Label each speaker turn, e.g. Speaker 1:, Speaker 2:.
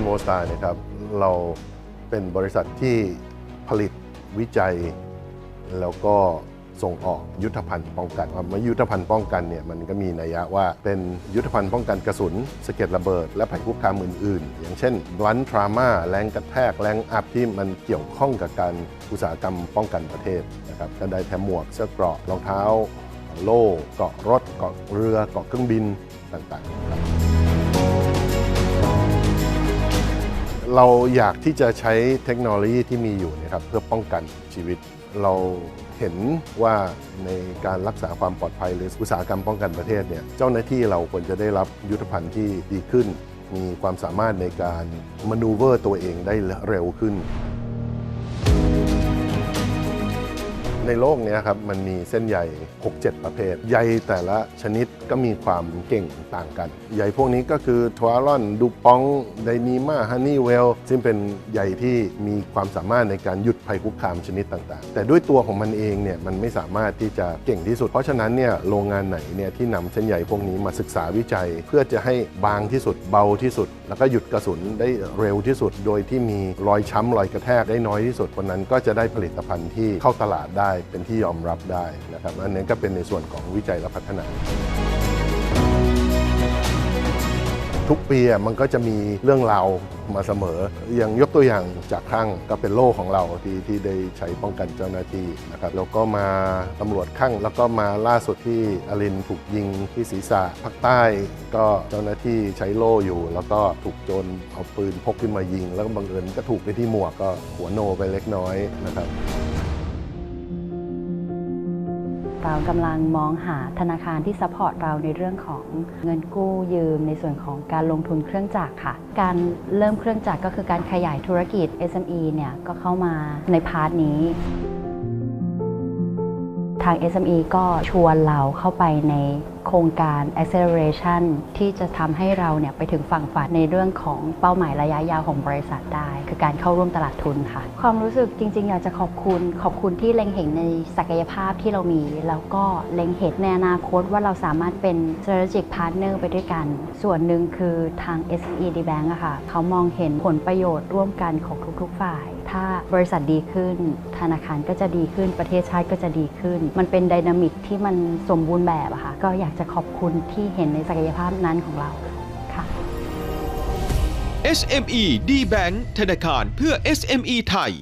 Speaker 1: โมสตาร์นะครับเราเป็นบริษัทที่ผลิตวิจัย แล้วก็ส่งออกยุทธภัณฑ์ป้องกันคำว่ายุทธภัณฑ์ป้องกันเนี่ยมันก็มีนัยยะว่าเป็นยุทธภัณฑ์ป้องกันกระสุนสะเก็ดระเบิด และภัยคุกคามอื่น ๆ อย่างเช่นรันทรามาแรงกระแทกแรงอัพที่มันเกี่ยวข้องกับการอุตสาหกรรมป้องกันประเทศนะครับก็ได้แถมหมวกเสื้อเกราะรองเท้า โล่เกาะรถเกาะเรือเกาะเครื่องบินต่างๆครับ เราอยากที่จะใช้เทคโนโลยีที่มีอยู่นะครับเพื่อป้องกันชีวิต เราเห็นว่าในการรักษาความปลอดภัยหรืออุตสาหกรรมป้องกันประเทศเนี่ยเจ้าหน้าที่เราควรจะได้รับยุทธภัณฑ์ที่ดีขึ้น มีความสามารถในการมนูเวอร์ตัวเองได้เร็วขึ้น ในโลกนี้ครับมันมีเส้นใย 6-7 ประเภท ใยแต่ละชนิดก็มีความเก่งต่างกัน ใยพวกนี้ก็คือทวารอนดูปองไดนีมาฮันนี่เวลซึ่งเป็นใยที่มีความสามารถในการหยุดภัยคุกคามชนิดต่างๆ แต่ด้วยตัวของมันเองเนี่ยมันไม่สามารถที่จะเก่งที่สุด เพราะฉะนั้นเนี่ยโรงงานไหนเนี่ยที่นำเส้นใยพวกนี้มาศึกษาวิจัย เพื่อจะให้บางที่สุดเบาที่สุด แล้วก็หยุดกระสุนได้เร็วที่สุด โดยที่มีรอยช้ำรอยกระแทกได้น้อยที่สุดคนนั้นก็จะได้ผลิตภัณฑ์ที่เข้าตลาดได้เป็นที่ยอมรับได้นะครับอันนี้ก็เป็นในส่วนของวิจัยและพัฒนา ทุกปีมันก็จะมีเรื่องราวมาเสมออย่างยกตัวอย่างจากข้างก็เป็นโล่ของเราที่ที่ได้ใช้ป้องกันเจ้าหน้าที่นะครับแล้วก็มาตำรวจข้างแล้วก็มาล่าสุดที่อลินถูกยิงที่ศีรษะภาคใต้ ก็เจ้าหน้าที่ใช้โล่อยู่ แล้วก็ถูกโจรเอาปืนพกขึ้นมายิง แล้วก็บังเอิญก็ถูกไปที่หมวกก็หัวโนไปเล็กน้อยนะครับ
Speaker 2: เรากำลังมองหาธนาคารที่ซัพพอร์ตเราในเรื่องของเงินกู้ยืม ในส่วนของการลงทุนเครื่องจักรค่ะ การเริ่มเครื่องจักรก็คือการขยายธุรกิจ SME เนี่ยก็เข้ามาในพาร์ทนี้ทาง SME ก็ชวนเราเข้าไปใน ครงการ acceleration ที่จะทำให้เราเนี่ยไปถึงฝั่งฝันในเรื่องของเป้าหมายระยะยาวของบริษัทได้ คือการเข้าร่วมตลาดทุนค่ะ ความรู้สึกจริง ๆ อยากจะขอบคุณ ขอบคุณที่เล็งเห็นในศักยภาพที่เรามี แล้วก็เล็งเห็นในอนาคตว่าเราสามารถเป็น strategic partner ไปด้วยกัน ส่วนหนึ่งคือทาง SED Bank อะค่ะ เขามองเห็นผลประโยชน์ร่วมกันของทุก ๆ ฝ่าย ถ้าบริษัทดีขึ้น ธนาคารก็จะดีขึ้นประเทศชาติก็จะดีขึ้น มันเป็นไดนามิกที่มันสมบูรณ์แบบอะค่ะก็อยากจะขอบคุณที่เห็นในศักยภาพนั้นของเราค่ะ
Speaker 3: SME D Bank ธนาคารเพื่อ SME ไทย